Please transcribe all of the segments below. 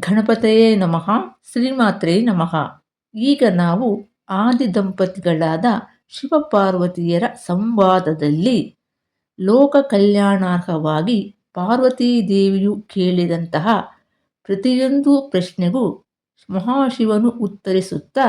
ಗಣಪತಯೇ ನಮಃ, ಶ್ರೀಮಾತ್ರೇ ನಮಃ. ಈಗ ನಾವು ಆದಿ ದಂಪತಿಗಳಾದ ಶಿವಪಾರ್ವತಿಯರ ಸಂವಾದದಲ್ಲಿ ಲೋಕ ಕಲ್ಯಾಣಾರ್ಹವಾಗಿ ಪಾರ್ವತೀ ದೇವಿಯು ಕೇಳಿದಂತಹ ಪ್ರತಿಯೊಂದು ಪ್ರಶ್ನೆಗೂ ಮಹಾಶಿವನು ಉತ್ತರಿಸುತ್ತಾ,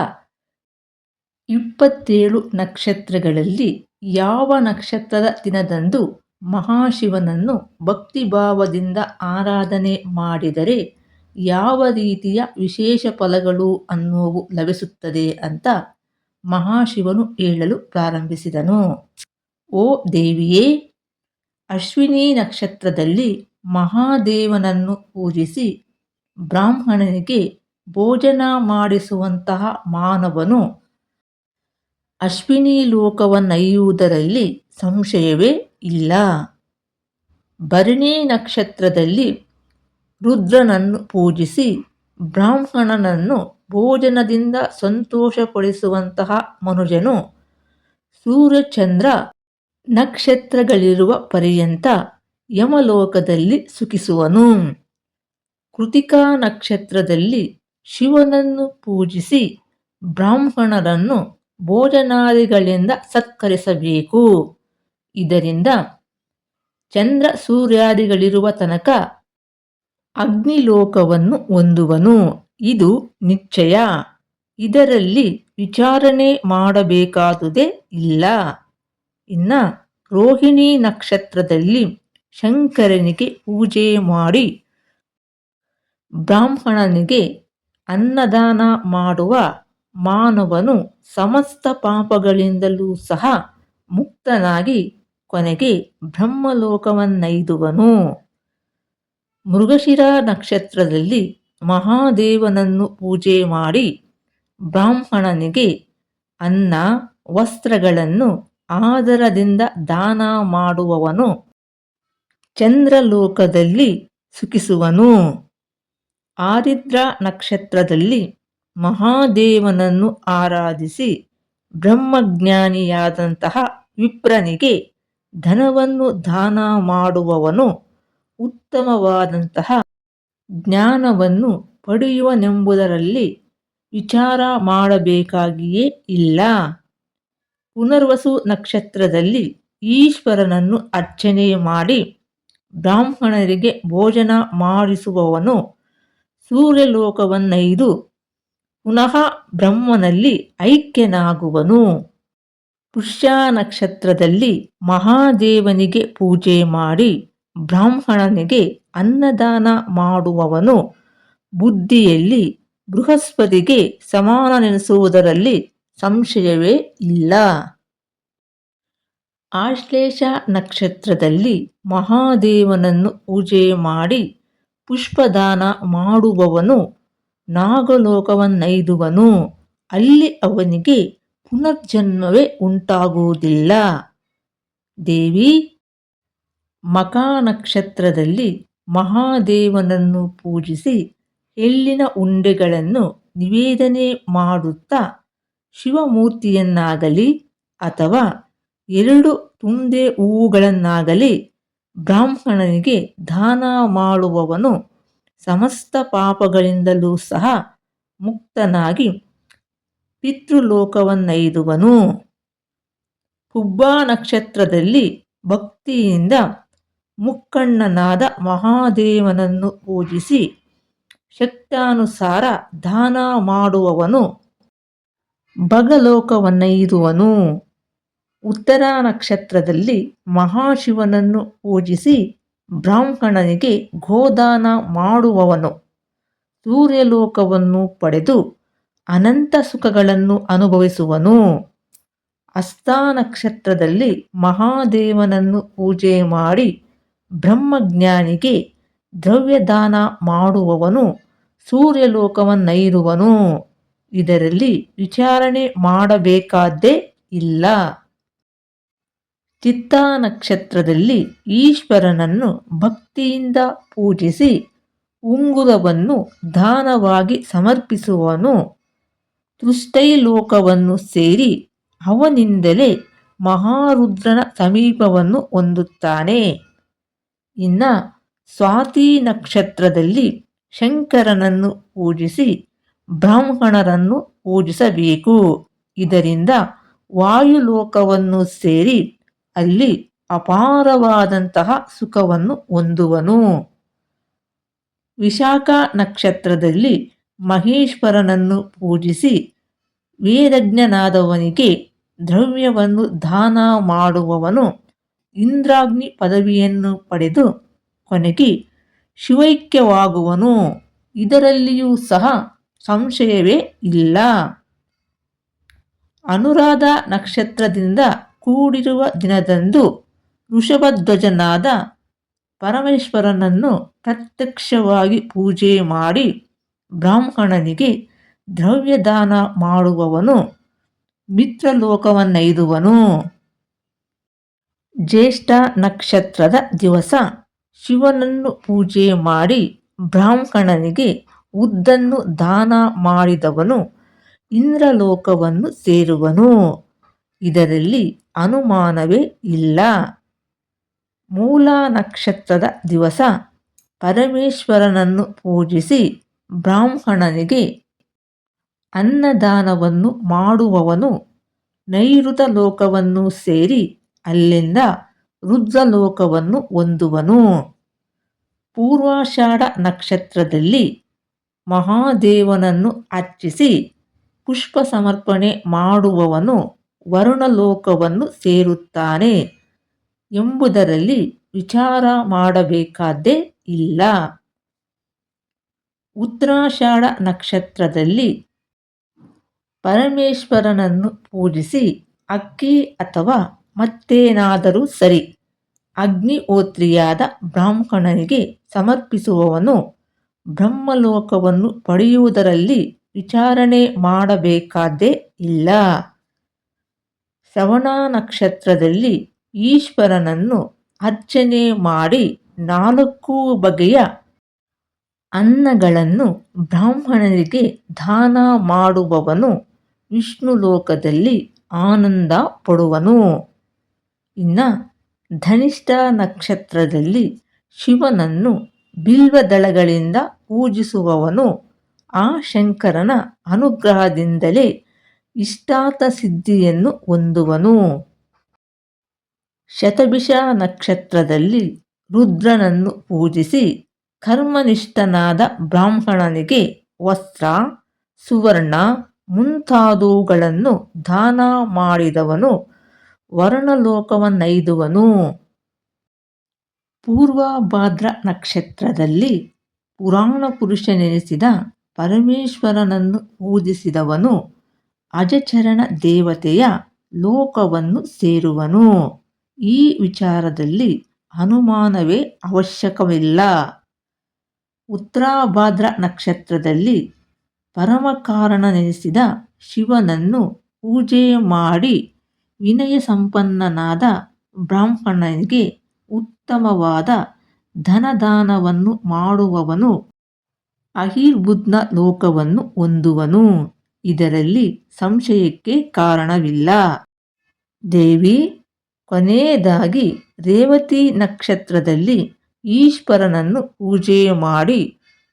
ಇಪ್ಪತ್ತೇಳು ನಕ್ಷತ್ರಗಳಲ್ಲಿ ಯಾವ ನಕ್ಷತ್ರದ ದಿನದಂದು ಮಹಾಶಿವನನ್ನು ಭಕ್ತಿಭಾವದಿಂದ ಆರಾಧನೆ ಮಾಡಿದರೆ ಯಾವ ರೀತಿಯ ವಿಶೇಷ ಫಲಗಳು ಅನ್ನುವು ಲಭಿಸುತ್ತದೆ ಅಂತ ಮಹಾಶಿವನು ಹೇಳಲು ಪ್ರಾರಂಭಿಸಿದನು. ಓ ದೇವಿಯೇ, ಅಶ್ವಿನಿ ನಕ್ಷತ್ರದಲ್ಲಿ ಮಹಾದೇವನನ್ನು ಪೂಜಿಸಿ ಬ್ರಾಹ್ಮಣನಿಗೆ ಭೋಜನ ಮಾಡಿಸುವಂತಹ ಮಾನವನು ಅಶ್ವಿನಿ ಲೋಕವನ್ನೈಯುವುದರಲ್ಲಿ ಸಂಶಯವೇ ಇಲ್ಲ. ಭರಣಿ ನಕ್ಷತ್ರದಲ್ಲಿ ರುದ್ರನನ್ನು ಪೂಜಿಸಿ ಬ್ರಾಹ್ಮಣನನ್ನು ಭೋಜನದಿಂದ ಸಂತೋಷಪಡಿಸುವಂತಹ ಮನುಜನು ಸೂರ್ಯಚಂದ್ರ ನಕ್ಷತ್ರಗಳಿರುವ ಪರ್ಯಂತ ಯಮಲೋಕದಲ್ಲಿ ಸುಖಿಸುವನು. ಕೃತಿಕಾ ನಕ್ಷತ್ರದಲ್ಲಿ ಶಿವನನ್ನು ಪೂಜಿಸಿ ಬ್ರಾಹ್ಮಣರನ್ನು ಭೋಜನಾದಿಗಳಿಂದ ಸತ್ಕರಿಸಬೇಕು. ಇದರಿಂದ ಚಂದ್ರ ಸೂರ್ಯಾದಿಗಳಿರುವ ತನಕ ಅಗ್ನಿಲೋಕವನ್ನು ಹೊಂದುವನು. ಇದು ನಿಶ್ಚಯ. ಇದರಲ್ಲಿ ವಿಚಾರಣೆ ಮಾಡಬೇಕಾದುದೇ ಇಲ್ಲ. ಇನ್ನ ರೋಹಿಣಿ ನಕ್ಷತ್ರದಲ್ಲಿ ಶಂಕರನಿಗೆ ಪೂಜೆ ಮಾಡಿ ಬ್ರಾಹ್ಮಣನಿಗೆ ಅನ್ನದಾನ ಮಾಡುವ ಮಾನವನು ಸಮಸ್ತ ಪಾಪಗಳಿಂದಲೂ ಸಹ ಮುಕ್ತನಾಗಿ ಕೊನೆಗೆ ಬ್ರಹ್ಮಲೋಕವನ್ನೈದುವನು. ಮೃಗಶಿರ ನಕ್ಷತ್ರದಲ್ಲಿ ಮಹಾದೇವನನ್ನು ಪೂಜೆ ಮಾಡಿ ಬ್ರಾಹ್ಮಣನಿಗೆ ಅನ್ನ, ವಸ್ತ್ರಗಳನ್ನು ಆದರದಿಂದ ದಾನ ಮಾಡುವವನು ಚಂದ್ರಲೋಕದಲ್ಲಿ ಸುಖಿಸುವನು. ಆರಿದ್ರ ನಕ್ಷತ್ರದಲ್ಲಿ ಮಹಾದೇವನನ್ನು ಆರಾಧಿಸಿ ಬ್ರಹ್ಮಜ್ಞಾನಿಯಾದಂತಹ ವಿಪ್ರನಿಗೆ ಧನವನ್ನು ದಾನ ಮಾಡುವವನು. ಉತ್ತಮವಾದಂತಹ ಜ್ಞಾನವನ್ನು ಪಡೆಯುವನೆಂಬುದರಲ್ಲಿ ವಿಚಾರ ಮಾಡಬೇಕಾಗಿಯೇ ಇಲ್ಲ. ಪುನರ್ವಸು ನಕ್ಷತ್ರದಲ್ಲಿ ಈಶ್ವರನನ್ನು ಅರ್ಚನೆ ಮಾಡಿ ಬ್ರಾಹ್ಮಣರಿಗೆ ಭೋಜನ ಮಾಡಿಸುವವನು ಸೂರ್ಯಲೋಕವನ್ನೈದು, ಪುನಃ ಬ್ರಹ್ಮನಲ್ಲಿ ಐಕ್ಯನಾಗುವನು. ಪುಷ್ಯ ನಕ್ಷತ್ರದಲ್ಲಿ ಮಹಾದೇವನಿಗೆ ಪೂಜೆ ಮಾಡಿ ಬ್ರಾಹ್ಮಣನಿಗೆ ಅನ್ನದಾನ ಮಾಡುವವನು ಬುದ್ಧಿಯಲ್ಲಿ ಬೃಹಸ್ಪತಿಗೆ ಸಮಾನನೆನಿಸುವುದರಲ್ಲಿ ಸಂಶಯವೇ ಇಲ್ಲ. ಆಶ್ಲೇಷ ನಕ್ಷತ್ರದಲ್ಲಿ ಮಹಾದೇವನನ್ನು ಪೂಜೆ ಮಾಡಿ ಪುಷ್ಪದಾನ ಮಾಡುವವನು ನಾಗಲೋಕವನ್ನೈದುವನು. ಅಲ್ಲಿ ಅವನಿಗೆ ಪುನರ್ಜನ್ಮವೇ ಉಂಟಾಗುವುದಿಲ್ಲ. ದೇವಿ ಮಕಾ ನಕ್ಷತ್ರದಲ್ಲಿ ಮಹಾದೇವನನ್ನು ಪೂಜಿಸಿ ಎಳ್ಳಿನ ಉಂಡೆಗಳನ್ನು ನಿವೇದನೆ ಮಾಡುತ್ತಾ ಶಿವಮೂರ್ತಿಯನ್ನಾಗಲಿ ಅಥವಾ ಎರಡು ತುಂದೆ ಹೂವುಗಳನ್ನಾಗಲಿ ಬ್ರಾಹ್ಮಣನಿಗೆ ದಾನ ಮಾಡುವವನು ಸಮಸ್ತ ಪಾಪಗಳಿಂದಲೂ ಸಹ ಮುಕ್ತನಾಗಿ ಪಿತೃಲೋಕವನ್ನೈದುವನು. ಹುಬ್ಬಾ ನಕ್ಷತ್ರದಲ್ಲಿ ಭಕ್ತಿಯಿಂದ ಮುಕ್ಕಣ್ಣನಾದ ಮಹಾದೇವನನ್ನು ಪೂಜಿಸಿ ಶಕ್ತಾನುಸಾರ ದಾನ ಮಾಡುವವನು ಭಗಲೋಕವನ್ನೈದುವನು. ಉತ್ತರ ನಕ್ಷತ್ರದಲ್ಲಿ ಮಹಾಶಿವನನ್ನು ಪೂಜಿಸಿ ಬ್ರಾಹ್ಮಣನಿಗೆ ಗೋದಾನ ಮಾಡುವವನು. ಸೂರ್ಯಲೋಕವನ್ನು ಪಡೆದು ಅನಂತ ಸುಖಗಳನ್ನು ಅನುಭವಿಸುವನು. ಅಸ್ತಾನಕ್ಷತ್ರದಲ್ಲಿ ಮಹಾದೇವನನ್ನು ಪೂಜೆ ಮಾಡಿ ಬ್ರಹ್ಮಜ್ಞಾನಿಗೆ ದ್ರವ್ಯದಾನ ಮಾಡುವವನು ಸೂರ್ಯಲೋಕವನ್ನೈರುವನು. ಇದರಲ್ಲಿ ವಿಚಾರಣೆ ಮಾಡಬೇಕಾದ್ದೇ ಇಲ್ಲ. ಚಿತ್ತ ನಕ್ಷತ್ರದಲ್ಲಿ ಈಶ್ವರನನ್ನು ಭಕ್ತಿಯಿಂದ ಪೂಜಿಸಿ ಉಂಗುರವನ್ನು ದಾನವಾಗಿ ಸಮರ್ಪಿಸುವನು. ತೃಷ್ಟೈಲೋಕವನ್ನು ಸೇರಿ ಅವನಿಂದಲೇ ಮಹಾರುದ್ರನ ಸಮೀಪವನ್ನು ಹೊಂದುತ್ತಾನೆ. ಇನ್ನ ಸ್ವಾತಿ ನಕ್ಷತ್ರದಲ್ಲಿ ಶಂಕರನನ್ನು ಪೂಜಿಸಿ ಬ್ರಾಹ್ಮಣರನ್ನು ಪೂಜಿಸಬೇಕು. ಇದರಿಂದ ವಾಯುಲೋಕವನ್ನು ಸೇರಿ ಅಲ್ಲಿ ಅಪಾರವಾದಂತಹ ಸುಖವನ್ನು ಹೊಂದುವನು. ವಿಶಾಖ ನಕ್ಷತ್ರದಲ್ಲಿ ಮಹೇಶ್ವರನನ್ನು ಪೂಜಿಸಿ ವೇದಜ್ಞನಾದವನಿಗೆ ದ್ರವ್ಯವನ್ನು ದಾನ ಮಾಡುವವನು. ಇಂದ್ರಾಗ್ನಿ ಪದವಿಯನ್ನು ಪಡೆದು ಕೊನೆಗೆ ಶಿವೈಕ್ಯವಾಗುವನು. ಇದರಲ್ಲಿಯೂ ಸಹ ಸಂಶಯವೇ ಇಲ್ಲ. ಅನುರಾಧ ನಕ್ಷತ್ರದಿಂದ ಕೂಡಿರುವ ದಿನದಂದು ಋಷಭಧ್ವಜನಾದ ಪರಮೇಶ್ವರನನ್ನು ಪ್ರತ್ಯಕ್ಷವಾಗಿ ಪೂಜೆ ಮಾಡಿ ಬ್ರಾಹ್ಮಣನಿಗೆ ದ್ರವ್ಯದಾನ ಮಾಡುವವನು, ಮಿತ್ರಲೋಕವನ್ನೈದುವನು. ಜ್ಯೇಷ್ಠ ನಕ್ಷತ್ರದ ದಿವಸ. ಶಿವನನ್ನು ಪೂಜೆ ಮಾಡಿ ಬ್ರಾಹ್ಮಣನಿಗೆ ಉದ್ದನ್ನು ದಾನ ಮಾಡಿದವನು, ಇಂದ್ರಲೋಕವನ್ನು ಸೇರುವನು. ಇದರಲ್ಲಿ ಅನುಮಾನವೇ ಇಲ್ಲ. ಮೂಲ ನಕ್ಷತ್ರದ ದಿವಸ. ಪರಮೇಶ್ವರನನ್ನು ಪೂಜಿಸಿ ಬ್ರಾಹ್ಮಣನಿಗೆ ಅನ್ನದಾನವನ್ನು ಮಾಡುವವನು, ನೈಋತ ಲೋಕವನ್ನು ಸೇರಿ ಅಲ್ಲಿಂದ ರುದ್ರಲೋಕವನ್ನು ಹೊಂದುವನು. ಪೂರ್ವಾಷಾಢ ನಕ್ಷತ್ರದಲ್ಲಿ ಮಹಾದೇವನನ್ನು ಅರ್ಚಿಸಿ ಪುಷ್ಪ ಸಮರ್ಪಣೆ ಮಾಡುವವನು ವರುಣಲೋಕವನ್ನು ಸೇರುತ್ತಾನೆ ಎಂಬುದರಲ್ಲಿ ವಿಚಾರ ಮಾಡಬೇಕಾದ್ದೇ ಇಲ್ಲ. ಉತ್ತರಾಷಾಢ ನಕ್ಷತ್ರದಲ್ಲಿ ಪರಮೇಶ್ವರನನ್ನು ಪೂಜಿಸಿ ಅಕ್ಕಿ ಅಥವಾ ಮತ್ತೇನಾದರೂ ಸರಿ. ಅಗ್ನಿಹೋತ್ರಿಯಾದ ಬ್ರಾಹ್ಮಣನಿಗೆ ಸಮರ್ಪಿಸುವವನು ಬ್ರಹ್ಮಲೋಕವನ್ನು ಪಡೆಯುವುದರಲ್ಲಿ ವಿಚಾರಣೆ ಮಾಡಬೇಕಾದ್ದೇ ಇಲ್ಲ. ಶ್ರವಣ ನಕ್ಷತ್ರದಲ್ಲಿ ಈಶ್ವರನನ್ನು ಅರ್ಚನೆ ಮಾಡಿ ನಾಲ್ಕು ಬಗೆಯ ಅನ್ನಗಳನ್ನು ಬ್ರಾಹ್ಮಣರಿಗೆ ದಾನ ಮಾಡುವವನು ವಿಷ್ಣು ಲೋಕದಲ್ಲಿ ಆನಂದ ಪಡುವನು. ಇನ್ನ ಧನಿಷ್ಠ ನಕ್ಷತ್ರದಲ್ಲಿ ಶಿವನನ್ನು ಬಿಲ್ವದಳಗಳಿಂದ ಪೂಜಿಸುವವನು ಆ ಶಂಕರನ ಅನುಗ್ರಹದಿಂದಲೇ ಇಷ್ಟಾತ ಸಿದ್ಧಿಯನ್ನು ಹೊಂದುವನು. ಶತಭಿಷ ನಕ್ಷತ್ರದಲ್ಲಿ ರುದ್ರನನ್ನು ಪೂಜಿಸಿ ಕರ್ಮನಿಷ್ಠನಾದ ಬ್ರಾಹ್ಮಣನಿಗೆ ವಸ್ತ್ರ, ಸುವರ್ಣ ಮುಂತಾದವುಗಳನ್ನು ದಾನ ಮಾಡಿದವನು ವರ್ಣಲೋಕವನ್ನೈದುವನು. ಪೂರ್ವಭಾದ್ರ ನಕ್ಷತ್ರದಲ್ಲಿ ಪುರಾಣ ಪುರುಷನೆನಿಸಿದ ಪರಮೇಶ್ವರನನ್ನು ಪೂಜಿಸಿದವನು ಅಜಚರಣ ದೇವತೆಯ ಲೋಕವನ್ನು ಸೇರುವನು. ಈ ವಿಚಾರದಲ್ಲಿ ಅನುಮಾನವೇ ಅವಶ್ಯಕವಿಲ್ಲ. ಉತ್ತರಾಭಾದ್ರ ನಕ್ಷತ್ರದಲ್ಲಿ ಪರಮಕಾರಣನೆನಿಸಿದ ಶಿವನನ್ನು ಪೂಜೆ ಮಾಡಿ ವಿನಯ ಸಂಪನ್ನನಾದ ಬ್ರಾಹ್ಮಣನಿಗೆ ಉತ್ತಮವಾದ ಧನದಾನವನ್ನು ಮಾಡುವವನು ಅಹಿರ್ಬುದ್ನ ಲೋಕವನ್ನು ಹೊಂದುವನು. ಇದರಲ್ಲಿ ಸಂಶಯಕ್ಕೆ ಕಾರಣವಿಲ್ಲ. ದೇವಿ, ಕೊನೆಯದಾಗಿ ರೇವತಿ ನಕ್ಷತ್ರದಲ್ಲಿ ಈಶ್ವರನನ್ನು ಪೂಜೆ ಮಾಡಿ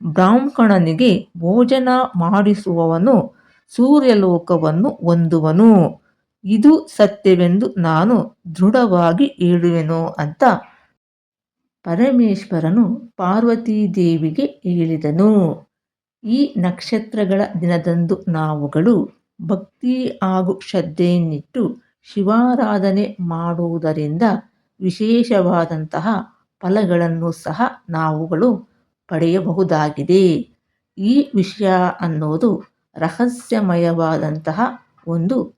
ಬ್ರಾಹ್ಮಣನಿಗೆ ಭೋಜನ ಮಾಡಿಸುವವನು ಸೂರ್ಯಲೋಕವನ್ನು ಹೊಂದುವನು. ಇದು ಸತ್ಯವೆಂದು ನಾನು ದೃಢವಾಗಿ ಹೇಳುವೆನು ಅಂತ ಪರಮೇಶ್ವರನು ಪಾರ್ವತೀದೇವಿಗೆ ಹೇಳಿದನು. ಈ ನಕ್ಷತ್ರಗಳ ದಿನದಂದು ನಾವುಗಳು ಭಕ್ತಿ ಹಾಗೂ ಶ್ರದ್ಧೆಯನ್ನಿಟ್ಟು ಶಿವಾರಾಧನೆ ಮಾಡುವುದರಿಂದ ವಿಶೇಷವಾದಂತಹ ಫಲಗಳನ್ನು ಸಹ ನಾವುಗಳು ಪಡೆಯಬಹುದಾಗಿದೆ. ಈ ವಿಷಯ ಅನ್ನೋದು ರಹಸ್ಯಮಯವಾದಂತಹ ಒಂದು